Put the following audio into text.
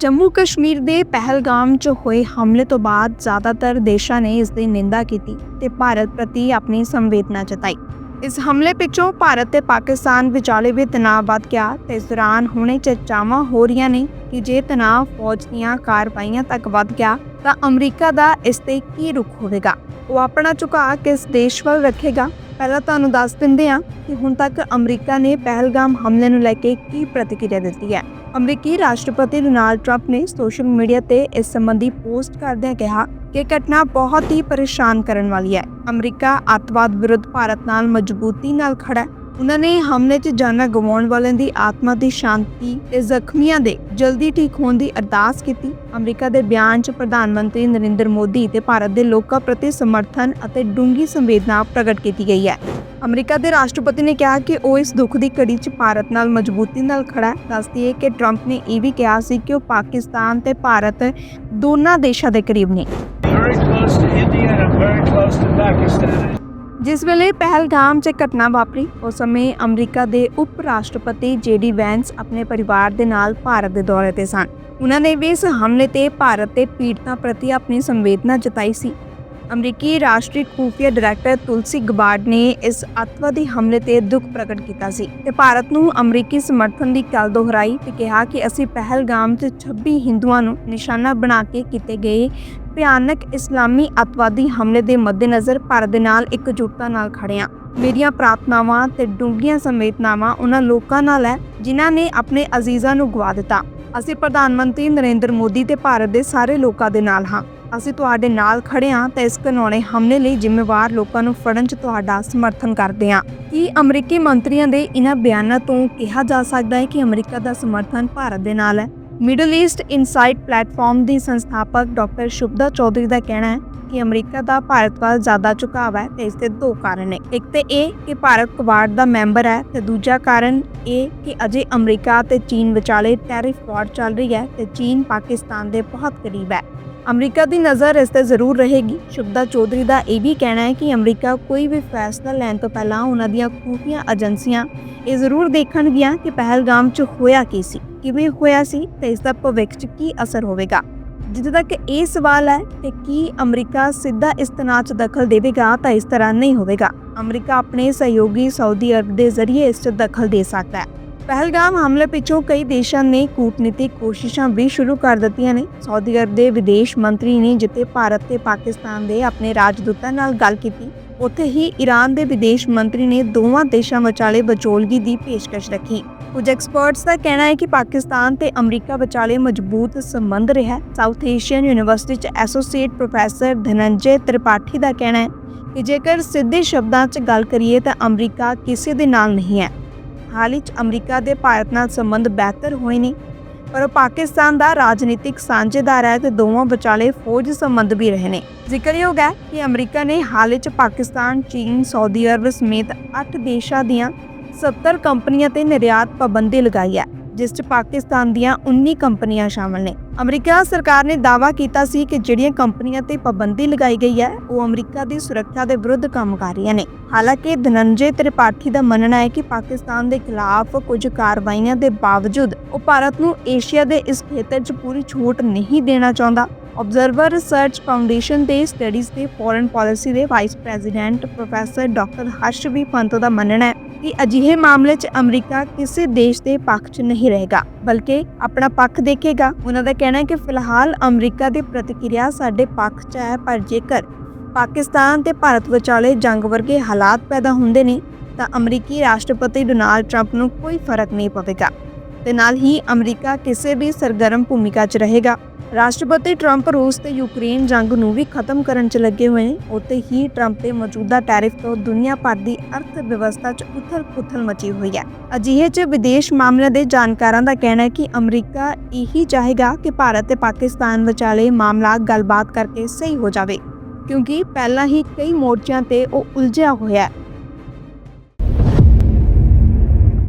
ਜੰਮੂ ਕਸ਼ਮੀਰ ਦੇ ਪਹਿਲਗਾਮ 'ਚ ਹੋਏ ਹਮਲੇ ਤੋਂ ਬਾਅਦ ਜ਼ਿਆਦਾਤਰ ਦੇਸ਼ਾਂ ਨੇ ਇਸ ਦੀ ਨਿੰਦਾ ਕੀਤੀ ਤੇ ਭਾਰਤ ਪ੍ਰਤੀ ਆਪਣੀ ਸੰਵੇਦਨਾ ਜਤਾਈ। ਇਸ ਹਮਲੇ ਪਿੱਛੋਂ ਭਾਰਤ ਤੇ ਪਾਕਿਸਤਾਨ ਵਿਚਾਲੇ ਵੀ ਤਣਾਅ ਵੱਧ ਗਿਆ ਤੇ ਇਸ ਦੌਰਾਨ ਹੁਣੇ ਚਰਚਾਵਾਂ ਹੋ ਰਹੀਆਂ ਨੇ ਕਿ ਜੇ ਤਣਾਅ ਫੌਜ ਦੀਆਂ ਕਾਰਵਾਈਆਂ ਤੱਕ ਵੱਧ ਗਿਆ ਤਾਂ ਅਮਰੀਕਾ ਦਾ ਇਸ ਤੇ ਕੀ ਰੁਖ ਹੋਵੇਗਾ। ਉਹ ਆਪਣਾ ਝੁਕਾਅ ਕਿਸ ਦੇਸ਼ ਵੱਲ ਰੱਖੇਗਾ? ਪਹਿਲਾਂ ਤੁਹਾਨੂੰ ਦੱਸ ਦਿੰਦੇ ਹਾਂ ਕਿ ਹੁਣ ਤੱਕ ਅਮਰੀਕਾ ਨੇ ਪਹਿਲਗਾਮ ਹਮਲੇ ਨੂੰ ਲੈ ਕੇ ਕੀ ਪ੍ਰਤੀਕਿਰਿਆ ਦਿੱਤੀ ਹੈ। ਅਮਰੀਕੀ ਰਾਸ਼ਟਰਪਤੀ ਡੋਨਾਲਡ ਟਰੰਪ ਨੇ ਸੋਸ਼ਲ ਮੀਡੀਆ ਤੇ ਇਸ ਸੰਬੰਧੀ ਪੋਸਟ ਕਰਦਿਆਂ ਕਿਹਾ ਕਿ ਘਟਨਾ ਬਹੁਤ ਹੀ ਪਰੇਸ਼ਾਨ ਕਰਨ ਵਾਲੀ ਹੈ। ਅਮਰੀਕਾ ਅੱਤਵਾਦ ਵਿਰੁੱਧ ਭਾਰਤ ਨਾਲ ਮਜ਼ਬੂਤੀ ਨਾਲ ਖੜਾ ਹੈ। ਉਹਨਾਂ ਨੇ ਹਮਲੇ 'ਚ ਜਾਨਾਂ ਗਵਾਉਣ ਵਾਲਿਆਂ ਦੀ ਆਤਮਾ ਦੀ ਸ਼ਾਂਤੀ ਤੇ ਜ਼ਖਮੀਆਂ ਦੇ ਜਲਦੀ ਠੀਕ ਹੋਣ ਦੀ ਅਰਦਾਸ ਕੀਤੀ। ਅਮਰੀਕਾ ਦੇ ਬਿਆਨ 'ਚ ਪ੍ਰਧਾਨ ਮੰਤਰੀ ਨਰਿੰਦਰ ਮੋਦੀ ਤੇ ਭਾਰਤ ਦੇ ਲੋਕਾਂ ਪ੍ਰਤੀ ਸਮਰਥਨ ਅਤੇ ਡੂੰਘੀ ਸੰਵੇਦਨਾ ਪ੍ਰਗਟ ਕੀਤੀ ਗਈ ਹੈ। ਅਮਰੀਕਾ ਦੇ ਰਾਸ਼ਟਰਪਤੀ ਨੇ ਕਿਹਾ ਕਿ ਉਹ ਇਸ ਦੁੱਖ ਦੀ ਘੜੀ 'ਚ ਭਾਰਤ ਨਾਲ ਮਜ਼ਬੂਤੀ ਨਾਲ ਖੜਾ ਹੈ। ਦੱਸਦੀ ਹੈ ਕਿ ਟਰੰਪ ਨੇ ਇਹ ਵੀ ਕਿਹਾ ਸੀ ਕਿ ਉਹ ਪਾਕਿਸਤਾਨ ਤੇ ਭਾਰਤ ਦੋਨਾਂ ਦੇਸ਼ਾਂ ਦੇ ਕਰੀਬ ਨੇ। Very close to India and very close to Pakistan. ਜਿਸ ਵੇਲੇ ਪਹਿਲਗਾਮ 'ਚ ਘਟਨਾ ਵਾਪਰੀ, ਉਸ ਸਮੇਂ ਅਮਰੀਕਾ ਦੇ ਉਪ ਰਾਸ਼ਟਰਪਤੀ ਜੇਡੀ ਵੈਂਸ ਆਪਣੇ ਪਰਿਵਾਰ ਦੇ ਨਾਲ ਭਾਰਤ ਦੇ ਦੌਰੇ ਤੇ ਸਨ। ਉਹਨਾਂ ਨੇ ਵੀ ਇਸ ਹਮਲੇ ਤੇ ਭਾਰਤ ਤੇ ਪੀੜਤਾਂ ਪ੍ਰਤੀ ਆਪਣੀ ਸੰਵੇਦਨਾ ਜਤਾਈ ਸੀ। ਅਮਰੀਕੀ ਰਾਸ਼ਟਰੀ ਖੂਫੀਆ ਡਾਇਰੈਕਟਰ ਤੁਲਸੀ ਗਬਾਰਡ ਨੇ ਇਸ ਅੱਤਵਾਦੀ ਹਮਲੇ ਤੇ ਦੁੱਖ ਪ੍ਰਗਟ ਕੀਤਾ ਸੀ ਤੇ ਭਾਰਤ ਨੂੰ ਅਮਰੀਕੀ ਸਮਰਥਨ ਦੀ ਗੱਲ ਦੁਹਰਾਈ ਤੇ ਕਿਹਾ ਕਿ ਅਸੀਂ ਪਹਿਲਗਾਮ 'ਚ 26 ਹਿੰਦੂਆਂ ਨੂੰ ਨਿਸ਼ਾਨਾ ਬਣਾ ਕੇ ਕੀਤੇ ਗਏ ਭਿਆਨਕ ਇਸਲਾਮੀ ਅੱਤਵਾਦੀ ਹਮਲੇ ਦੇ ਮੱਦੇਨਜ਼ਰ ਭਾਰਤ ਦੇ ਨਾਲ ਇਕਜੁੱਟਤਾ ਨਾਲ ਖੜੇ ਹਾਂ। ਮੇਰੀਆਂ ਪ੍ਰਾਰਥਨਾਵਾਂ ਤੇ ਡੂੰਘੀਆਂ ਸੰਵੇਦਨਾਵਾਂ ਉਹਨਾਂ ਲੋਕਾਂ ਨਾਲ ਹੈ ਜਿਨ੍ਹਾਂ ਨੇ ਆਪਣੇ ਅਜ਼ੀਜ਼ਾਂ ਨੂੰ ਗਵਾ ਦਿੱਤਾ। ਅਸੀਂ ਪ੍ਰਧਾਨ ਮੰਤਰੀ ਨਰਿੰਦਰ ਮੋਦੀ ਤੇ ਭਾਰਤ ਦੇ ਸਾਰੇ ਲੋਕਾਂ ਦੇ ਨਾਲ ਹਾਂ। ਅਸੀਂ ਤੁਹਾਡੇ ਨਾਲ ਖੜੇ ਹਾਂ ਤੇ ਇਸ ਘਿਨੌਣੇ ਹਮਲੇ ਲਈ ਜ਼ਿੰਮੇਵਾਰ ਲੋਕਾਂ ਨੂੰ ਫੜਨ 'ਚ ਤੁਹਾਡਾ ਸਮਰਥਨ ਕਰਦੇ ਹਾਂ। ਕੀ ਅਮਰੀਕੀ ਮੰਤਰੀਆਂ ਦੇ ਇਹਨਾਂ ਬਿਆਨਾਂ ਤੋਂ ਕਿਹਾ ਜਾ ਸਕਦਾ ਹੈ ਕਿ ਅਮਰੀਕਾ ਦਾ ਸਮਰਥਨ ਭਾਰਤ ਦੇ ਨਾਲ ਹੈ? ਮਿਡਲ ਈਸਟ ਇਨਸਾਈਟ ਪਲੇਟਫਾਰਮ ਦੀ ਸੰਸਥਾਪਕ ਡਾਕਟਰ ਸ਼ੁਭਦਾ ਚੌਧਰੀ ਦਾ ਕਹਿਣਾ ਹੈ ਕਿ ਅਮਰੀਕਾ ਦਾ ਭਾਰਤ ਵੱਲ ਜ਼ਿਆਦਾ ਝੁਕਾਅ ਹੈ ਤੇ ਇਸ ਦੇ ਦੋ ਕਾਰਨ ਨੇ। ਇੱਕ ਤੇ ਇਹ ਕਿ ਭਾਰਤ ਕੁਆਡ ਦਾ ਮੈਂਬਰ ਹੈ ਤੇ ਦੂਜਾ ਕਾਰਨ ਇਹ ਕਿ ਅਜੇ ਅਮਰੀਕਾ ਤੇ ਚੀਨ ਵਿਚਾਲੇ ਟੈਰਿਫ ਵਾਰ ਚੱਲ ਰਹੀ ਹੈ ਤੇ ਚੀਨ ਪਾਕਿਸਤਾਨ ਦੇ ਬਹੁਤ ਕਰੀਬ ਹੈ। ਅਮਰੀਕਾ ਦੀ ਨਜ਼ਰ ਇਸ ਤੇ ਜ਼ਰੂਰ ਰਹੇਗੀ। ਸ਼ੁਭਦਾ ਚੌਧਰੀ ਦਾ ਇਹ ਵੀ ਕਹਿਣਾ ਹੈ ਕਿ ਅਮਰੀਕਾ ਕੋਈ ਵੀ ਫੈਸਲਾ ਲੈਣ ਤੋਂ ਪਹਿਲਾਂ ਉਹਨਾਂ ਦੀਆਂ ਖੂਫੀਆਂ ਏਜੰਸੀਆਂ ਇਹ ਜ਼ਰੂਰ ਦੇਖਣਗੀਆਂ ਕਿ ਪਹਿਲਗਾਮ 'ਚ ਹੋਇਆ ਕੀ ਸੀ, ਕਿਵੇਂ ਹੋਇਆ ਸੀ ਤੇ ਇਸ ਦਾ ਭਵਿੱਖ 'ਚ ਕੀ ਅਸਰ ਹੋਵੇਗਾ। ਜਿੱਥੇ ਤੱਕ ਇਹ ਸਵਾਲ ਹੈ ਕਿ ਕੀ ਅਮਰੀਕਾ ਸਿੱਧਾ ਇਸ ਤਣਾਅ 'ਚ ਦਖਲ ਦੇਵੇਗਾ ਤਾਂ ਇਸ ਤਰ੍ਹਾਂ ਨਹੀਂ ਹੋਵੇਗਾ। ਅਮਰੀਕਾ ਆਪਣੇ ਸਹਿਯੋਗੀ ਸਾਊਦੀ ਅਰਬ ਦੇ ਜ਼ਰੀਏ ਇਸ 'ਚ ਦਖਲ ਦੇ ਸਕਦਾ ਹੈ। ਪਹਿਲਗਾਮ ਹਮਲੇ ਪਿੱਛੋਂ ਕਈ ਦੇਸ਼ਾਂ ਨੇ ਕੂਟਨੀਤਿਕ ਕੋਸ਼ਿਸ਼ਾਂ ਵੀ ਸ਼ੁਰੂ ਕਰ ਦਿੱਤੀਆਂ ਨੇ। ਸਾਊਦੀ ਅਰਬ ਦੇ ਵਿਦੇਸ਼ ਮੰਤਰੀ ਨੇ ਜਿੱਥੇ ਭਾਰਤ ਤੇ ਪਾਕਿਸਤਾਨ ਦੇ ਆਪਣੇ ਰਾਜਦੂਤਾਂ ਨਾਲ ਗੱਲ ਕੀਤੀ। ਉੱਥੇ ਹੀ ਈਰਾਨ ਦੇ ਵਿਦੇਸ਼ ਮੰਤਰੀ ਨੇ ਦੋਵਾਂ ਦੇਸ਼ਾਂ ਵਿਚਾਲੇ ਬਚੋਲਗੀ ਦੀ ਪੇਸ਼ਕਸ਼ ਰੱਖੀ। ਕੁਝ ਐਕਸਪਰਟਸ ਦਾ ਕਹਿਣਾ ਹੈ ਕਿ ਪਾਕਿਸਤਾਨ ਤੇ ਅਮਰੀਕਾ ਵਿਚਾਲੇ ਮਜ਼ਬੂਤ ਸੰਬੰਧ ਰਿਹਾ ਸਾਊਥ ਏਸ਼ੀਅਨ ਯੂਨੀਵਰਸਿਟੀ ਚ ਐਸੋਸੀਏਟ ਪ੍ਰੋਫੈਸਰ ਧਨੰਜੇ ਤ੍ਰਿਪਾਠੀ ਦਾ ਕਹਿਣਾ ਹੈ ਕਿ ਜੇਕਰ ਸਿੱਧੇ ਸ਼ਬਦਾਂ 'ਚ ਗੱਲ ਕਰੀਏ ਤਾਂ ਅਮਰੀਕਾ ਕਿਸੇ ਦੇ ਨਾਲ ਨਹੀਂ ਹੈ। ਹਾਲ ਹੀ 'ਚ ਅਮਰੀਕਾ ਦੇ ਭਾਰਤ ਨਾਲ ਸੰਬੰਧ ਬਿਹਤਰ ਹੋਏ ਨੇ, ਪਰ ਉਹ ਪਾਕਿਸਤਾਨ ਦਾ ਰਾਜਨੀਤਿਕ ਸਾਂਝੇਦਾਰ ਹੈ ਤੇ ਦੋਵਾਂ ਵਿਚਾਲੇ ਫੌਜ ਸੰਬੰਧ ਵੀ ਰਹੇ ਨੇ। ਜ਼ਿਕਰਯੋਗ ਹੈ ਕਿ ਅਮਰੀਕਾ ਨੇ ਹਾਲ ਹੀ 'ਚ ਪਾਕਿਸਤਾਨ, ਚੀਨ, ਸਾਊਦੀ ਅਰਬ ਸਮੇਤ 8 ਦੇਸ਼ਾਂ ਦੀਆਂ 70 ਕੰਪਨੀਆਂ ਤੇ ਨਿਰਯਾਤ ਪਾਬੰਦੀ ਲਗਾਈ ਹੈ। ਜਿਸ 'ਚ ਪਾਕਿਸਤਾਨ ਦੀਆਂ 19 ਕੰਪਨੀਆਂ ਸ਼ਾਮਲ ਨੇ। ਅਮਰੀਕਾ ਸਰਕਾਰ ਨੇ ਦਾਅਵਾ ਕੀਤਾ ਸੀ ਕਿ ਜਿਹੜੀਆਂ ਕੰਪਨੀਆਂ ਤੇ ਪਾਬੰਦੀ ਲਗਾਈ ਗਈ ਹੈ, ਉਹ ਅਮਰੀਕਾ ਦੀ ਸੁਰੱਖਿਆ ਦੇ ਵਿਰੁੱਧ ਕੰਮ ਕਰ ਰਹੀਆਂ ਨੇ। ਹਾਲਾਂਕਿ ਧਨੰਜੇ ਤ੍ਰਿਪਾਠੀ ਦਾ ਮੰਨਣਾ ਹੈ ਕਿ ਪਾਕਿਸਤਾਨ ਦੇ ਖਿਲਾਫ ਕੁਝ ਕਾਰਵਾਈਆਂ ਦੇ ਬਾਵਜੂਦ ਉਹ ਭਾਰਤ ਨੂੰ ਏਸ਼ੀਆ ਦੇ ਇਸ ਖੇਤਰ 'ਚ ਪੂਰੀ ਛੋਟ ਨਹੀਂ ਦੇਣਾ ਚਾਹੁੰਦਾ। ਆਬਜ਼ਰਵਰ ਰਿਸਰਚ ਫਾਊਂਡੇਸ਼ਨ ਦੇ ਸਟੱਡੀਜ਼ ਤੇ ਫੋਰਨ ਪਾਲਿਸੀ ਦੇ vice president professor doctor Harsh V Pant ਦਾ ਮੰਨਣਾ ਹੈ ਕਿ ਅਜਿਹੇ ਮਾਮਲੇ 'ਚ ਅਮਰੀਕਾ ਕਿਸੇ ਦੇਸ਼ ਦੇ ਪੱਖ 'ਚ ਨਹੀਂ ਰਹੇਗਾ, ਬਲਕਿ ਆਪਣਾ ਪੱਖ ਦੇਖੇਗਾ। ਉਹਨਾਂ ਦਾ ਕਹਿਣਾ ਹੈ ਕਿ ਫਿਲਹਾਲ ਅਮਰੀਕਾ ਦੀ ਪ੍ਰਤੀਕਿਰਿਆ ਸਾਡੇ ਪੱਖ 'ਚ ਹੈ, ਪਰ ਜੇਕਰ ਪਾਕਿਸਤਾਨ ਤੇ ਭਾਰਤ ਵਿਚਾਲੇ ਜੰਗ ਵਰਗੇ ਹਾਲਾਤ ਪੈਦਾ ਹੁੰਦੇ ਨੇ, ਤਾਂ ਅਮਰੀਕੀ ਰਾਸ਼ਟਰਪਤੀ ਡੋਨਾਲਡ ਟਰੰਪ ਨੂੰ ਕੋਈ ਫ਼ਰਕ ਨਹੀਂ ਪਵੇਗਾ। ਤੇ ਨਾਲ ਹੀ ਅਮਰੀਕਾ ਕਿਸੇ ਵੀ ਸਰਗਰਮ ਭੂਮਿਕਾ 'ਚ ਰਹੇਗਾ। ਰਾਸ਼ਟਰਪਤੀ ਟਰੰਪ ਰੂਸ ਤੇ ਯੂਕਰੇਨ ਜੰਗ ਨੂੰ ਵੀ ਖਤਮ ਕਰਨ 'ਚ ਲੱਗੇ ਹੋਏ ਨੇ। ਉੱਤੇ ਹੀ ਟਰੰਪ ਦੇ ਮੌਜੂਦਾ ਟੈਰਿਫ ਤੋਂ ਦੁਨੀਆ ਭਰ ਦੀ ਅਰਥ ਵਿਵਸਥਾ 'ਚ ਉਥਲ-ਪੁਥਲ ਮਚੀ ਹੋਈ ਹੈ। ਅਜਿਹੇ 'ਚ ਵਿਦੇਸ਼ ਮਾਮਲਿਆਂ ਦੇ ਜਾਣਕਾਰਾਂ ਦਾ ਕਹਿਣਾ ਹੈ ਕਿ ਅਮਰੀਕਾ ਇਹੀ ਚਾਹੇਗਾ ਕਿ ਭਾਰਤ ਤੇ ਪਾਕਿਸਤਾਨ ਵਿਚਾਲੇ ਮਾਮਲਾ ਗੱਲਬਾਤ ਕਰਕੇ ਸਹੀ ਹੋ ਜਾਵੇ, ਕਿਉਂਕਿ ਪਹਿਲਾਂ ਹੀ ਕਈ ਮੋਰਚਿਆਂ ਤੇ ਉਹ ਉਲਝਿਆ ਹੋਇਆ ਹੈ।